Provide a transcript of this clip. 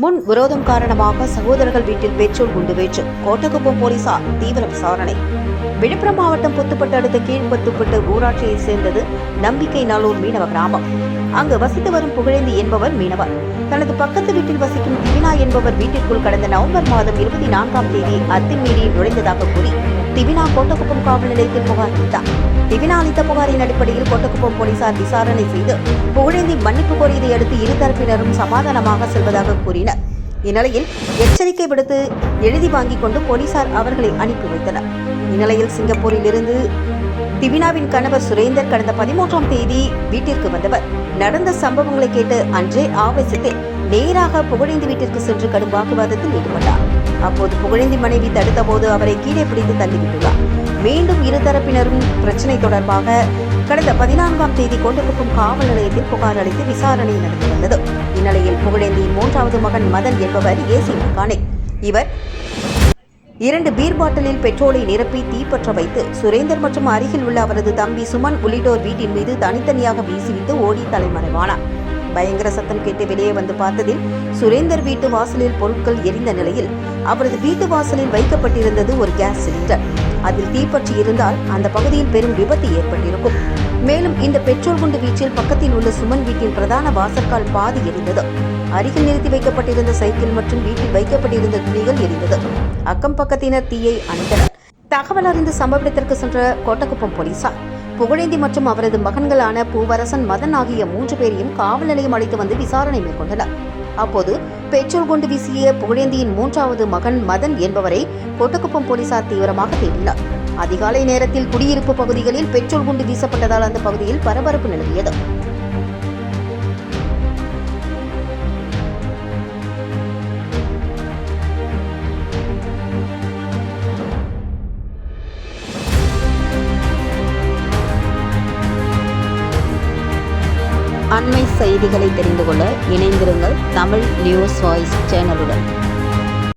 முன் விரோதம் காரணமாக சகோதரர்கள் வீட்டில் பெட்ரோல் குண்டு வீச்சு. கோட்டக்குப்பம் போலீசார் தீவிர விசாரணை. விழுப்புரம் மாவட்டம் புத்துப்பட்டு அடுத்த கீழ்பத்துப்பட்டு ஊராட்சியைச் சேர்ந்தது நம்பிக்கை நாளூர் மீனவ கிராமம். அங்கு வசித்து வரும் புகழேந்தி என்பவர் மீனவர். தனது பக்கத்து வீட்டில் வசிக்கும் தீனா என்பவர் வீட்டிற்குள் கடந்த நவம்பர் மாதம் இருபத்தி நான்காம் தேதி அத்துமீறி நுழைந்ததாக கூறி திவினா கோட்டக்குப்பம் காவல் நிலையத்தில் புகார் அளித்தார். திவினா அளித்த புகாரின் அடிப்படையில் கோட்டக்குப்பம் போலீசார் விசாரணை செய்து புகழேந்தி மன்னிப்பு கோரியதை அடுத்து இருதரப்பினரும் சமாதானமாக செல்வதாக கூறினர். இந்நிலையில் எச்சரிக்கை விடுத்து எழுதி வாங்கிக் கொண்டு போலீசார் அவர்களை அனுப்பி வைத்தனர். இந்நிலையில் சிங்கப்பூரில் இருந்து திவினாவின் கணவர் சுரேந்தர் கடந்த பதிமூன்றாம் தேதி வீட்டிற்கு வந்தவர். நடந்த சம்பவங்களை கேட்டு அன்றே ஆவேசத்தில் நேராக புகழேந்தி வீட்டிற்கு சென்று கடும் வாக்குவாதத்தில் ஈடுபட்டார். அப்போது புகழேந்தி மனைவி தடுத்தபோது அவரை கீழே பிடித்து தள்ளிவிட்டுள்ளார். மீண்டும் இருதரப்பினரும் பிரச்சினை தொடர்பாக கடந்த பதினான்காம் தேதி கொண்டிருக்கும் காவல் நிலையத்தில் புகார் அளித்து விசாரணை நடந்து வந்தது. இந்நிலையில் புகழேந்தியின் மூன்றாவது மகன் மதன் என்பவர் ஏசி மெக்கானிக் இவர் இரண்டு பீர் பாட்டிலில் பெட்ரோலை நிரப்பி தீப்பற்ற வைத்து சுரேந்தர் மற்றும் அருகில் உள்ள அவரது தம்பி சுமன் உள்ளிட்டோர் வீட்டின் மீது தனித்தனியாக வீசிவிட்டு ஓடி தலைமறைவானார். பயங்கர சத்தம் கேட்டு வெளியே வந்து பார்த்ததில் சுரேந்தர் வீட்டு வாசலில் பொருட்கள் எரிந்த நிலையில் அவரது வீட்டு வாசலில் வைக்கப்பட்டிருந்தது ஒரு கேஸ் சிலிண்டர். அதில் தீப்பற்றி இருந்தால் அந்த பகுதியில் பெரும் விபத்து ஏற்பட்டிருக்கும். மேலும் இந்த பெட்ரோல் குண்டு வீச்சில் பக்கத்தில் உள்ள சுமன் வீட்டின் பிரதான வாசற்கால் பாதி எரிந்தது. அருகில் நிறுத்தி வைக்கப்பட்டிருந்த சைக்கிள் மற்றும் வீட்டில் வைக்கப்பட்டிருந்த துணிகள் எரிந்தது. அக்கம் பக்கத்தினர் தீயை அணைத்தனர். தகவல் அறிந்து சம்பவ இடத்திற்கு சென்ற கோட்டக்குப்பம் போலீசார். புகழேந்தி மற்றும் அவரது மகன்களான பூவரசன் மதன் ஆகிய மூன்று பேரையும் காவல் நிலையம் அழைத்து வந்து விசாரணை மேற்கொண்டனர். அப்போது பெட்ரோல் குண்டு வீசிய புகழேந்தியின் மூன்றாவது மகன் மதன் என்பவரை கொட்டக்குப்பம் போலீசார் தீவிரமாக தேடினர். அதிகாலை நேரத்தில் குடியிருப்பு பகுதிகளில் பெட்ரோல் குண்டு வீசப்பட்டதால் அந்த பகுதியில் பரபரப்பு நிலவியது. அண்மை செய்திகளை தெரிந்து கொள்ள இணைந்திருங்கள் தமிழ் நியூஸ் வாய்ஸ் சேனலுடன்.